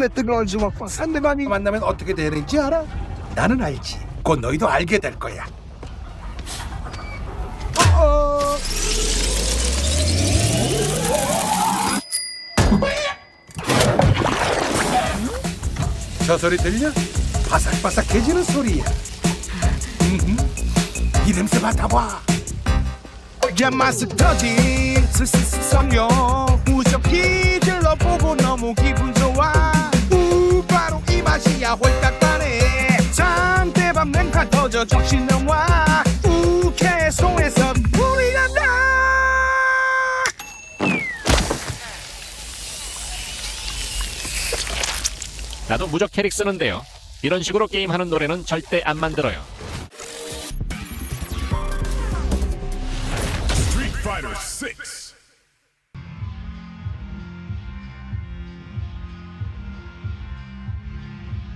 내 뜨거운 주먹과 상대방이 만나면 어떻게 되는지 알아? 나는 알지. 곧 너희도 알게 될 거야. 어, 저 소리 들려? 바삭바삭해지는 소리야. 이 냄새 맡아봐. 야 맛을 터진 스스스 성룡 홀딱 반해 잠대밤 냉판 터져 정신 나와. 우쾌 송에서 물이 난다! 나도 무적 캐릭 쓰는데요. 이런 식으로 게임하는 노래는 절대 안 만들어요. Street Fighter 6